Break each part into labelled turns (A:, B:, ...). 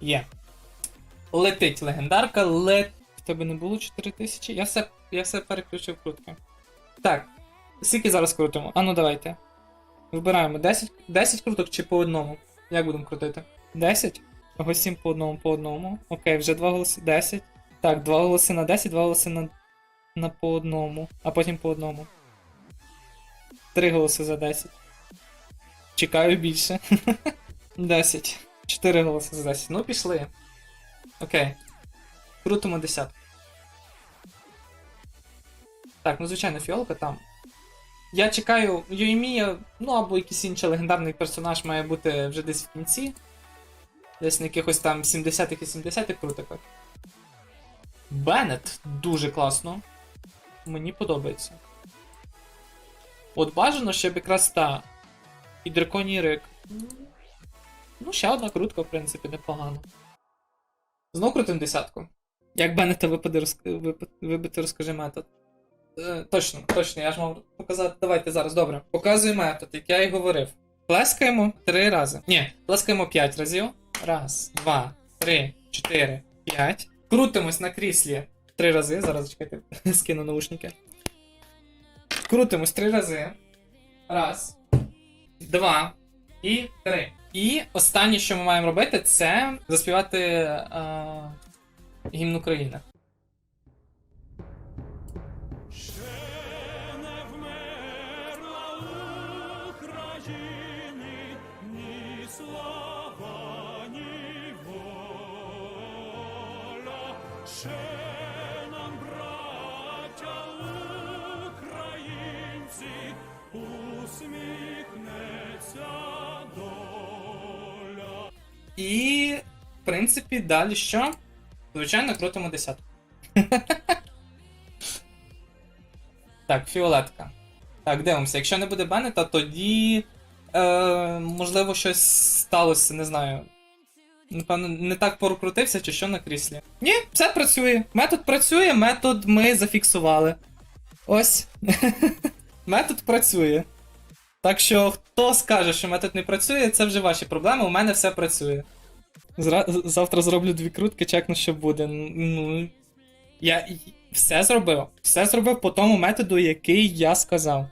A: Є. Летить легендарка, лет. В тебе не було 4000? Я все, я все переключив крутки. Так. Скільки зараз крутимо? А ну давайте. Вибираємо 10, 10 круток чи по одному. Як будемо крутити? 10? Ого 7 по одному, по одному. Окей, вже два голоси. 10. Так, два голоси на 10, два голоси на, на по одному, а потім по одному. Три голоси за 10. Чекаю більше. 10. 4 голоси за 10. Ну, пішли. Окей. Крутимо 10. Так, ну звичайно, фіолка там. Я чекаю Юємія, ну або якийсь інший легендарний персонаж має бути вже десь в кінці. Десь на якихось там 70-х і 70-х крутиках. Беннет дуже класно. Мені подобається. От бажано, щоб якраз та. І драконій рик. Ну, ще одна крутка, в принципі, непогано. Знов крутим десятку. Як Беннета випаде, розк... вибити, розкажи метод. Е, точно, точно, я ж мав показати. Давайте зараз, добре. Показую метод, як я і говорив. Плескаємо три рази. Ні, плескаємо п'ять разів. Раз, два, три, чотири, п'ять. Крутимось на кріслі три рази. Зараз чекайте, скину наушники. Крутимось три рази. Раз, два і три. І останнє, що ми маємо робити, це заспівати е, гімн України.
B: Ще не
A: І, в принципі, далі що? Звичайно, крутимо десятку. так, фіолетка. Так, дивимося. Якщо не буде Беннета, тоді. Е, можливо, щось сталося, не знаю. Напевно, не так прокрутився, чи що на кріслі. Ні, все працює. Метод працює, метод ми зафіксували. Ось. метод працює. Так що, хто скаже, що метод не працює, це вже ваші проблеми, у мене все працює. Зра... Завтра зроблю дві крутки, чекну, що буде. Ну. Я все зробив. Все зробив по тому методу, який я сказав.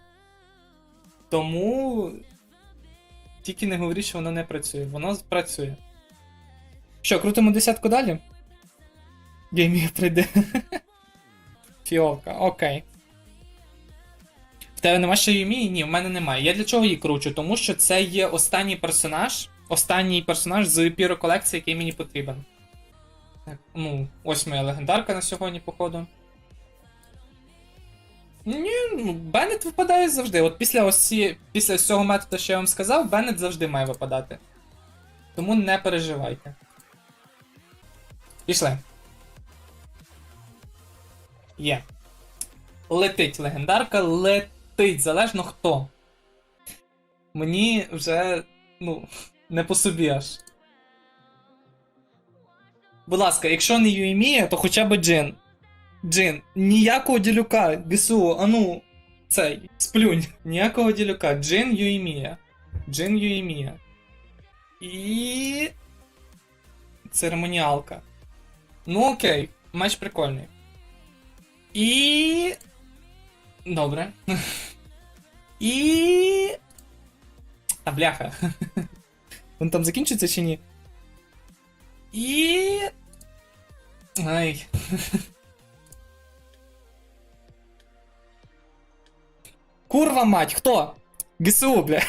A: Тому. Тільки не говоріть, що воно не працює. Воно працює. Що, крутимо десятку далі? Геймія прийде. Фіолка, окей. В тебе нема ще Юмії? Ні, в мене немає. Я для чого її кручу? Тому що це є останній персонаж. Останній персонаж з піро колекції, який мені потрібен. Так, ну, ось моя легендарка на сьогодні, походу. Ні, ну, Беннет випадає завжди. От після ось ці, після цього методу, що я вам сказав, Беннет завжди має випадати. Тому не переживайте. Пішли. Є. Летить легендарка, летить, залежно хто. Мені вже, ну, не по собі аж. Будь ласка, якщо не Юемія, то хоча б Джин. Джин, ніякого ділюка, ГСУ, ану, цей, сплюнь. Ніякого ділюка. Джин Юемія. Джин Юемія. І. Церемоніалка. Ну окей, матч прикольний. І. Добре. І. А бляха. Він там закінчиться чи ні? І. Ай. Курва мать, хто? ГСУ, бля.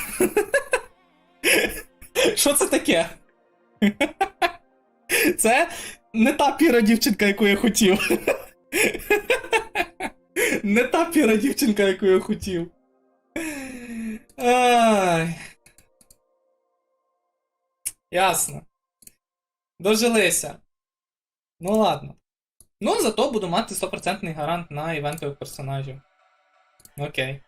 A: Що це таке? Це не та піра дівчинка, яку я хотів. Не та піра дівчинка, яку я хотів. Ясно. Дожилися. Ну ладно. Ну, зато буду мати 100% гарант на івентових персонажів. Окей.